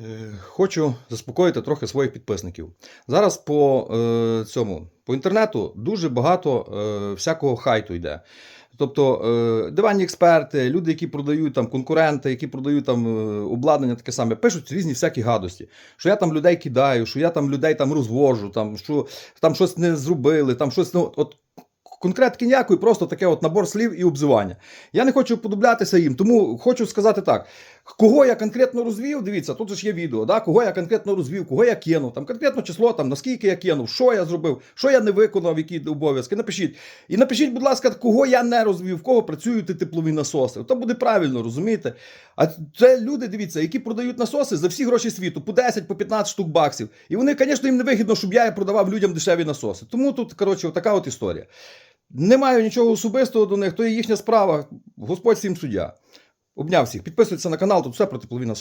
Е, Хочу заспокоїти трохи своїх підписників. Зараз по е, цьому по інтернету дуже багато е, всякого хайту йде. Тобто е, диванні експерти, люди, які продають там конкуренти, які продають там е, обладнання, таке саме, пишуть різні всякі гадості. Що я там людей кидаю, що я там людей там розвожу, там що там щось не зробили, там щось ну, от. Конкретки ніякої, просто таке от набор слів і обзивання. Я не хочу подоблятися їм, тому хочу сказати так: кого я конкретно розвів, дивіться, тут же ж є відео, да? кого я конкретно розвів, кого я кинув, там конкретно число, там наскільки я кинув, що я зробив, що я не виконав, які обов'язки. Напишіть. І напишіть, будь ласка, кого я не розвів, в кого працюють теплові насоси. То буде правильно, розумієте? А це люди, дивіться, які продають насоси за всі гроші світу, по 10, по 15 штук баксів. І вони, звісно, їм не вигідно, щоб я продавав людям дешеві насоси. Тому тут, коротше, така от історія. Не маю нічого особистого до них, то є їхня справа. Господь всім суддя. Обняв всіх. Підписуйтесь на канал, тут все про теплові насоси.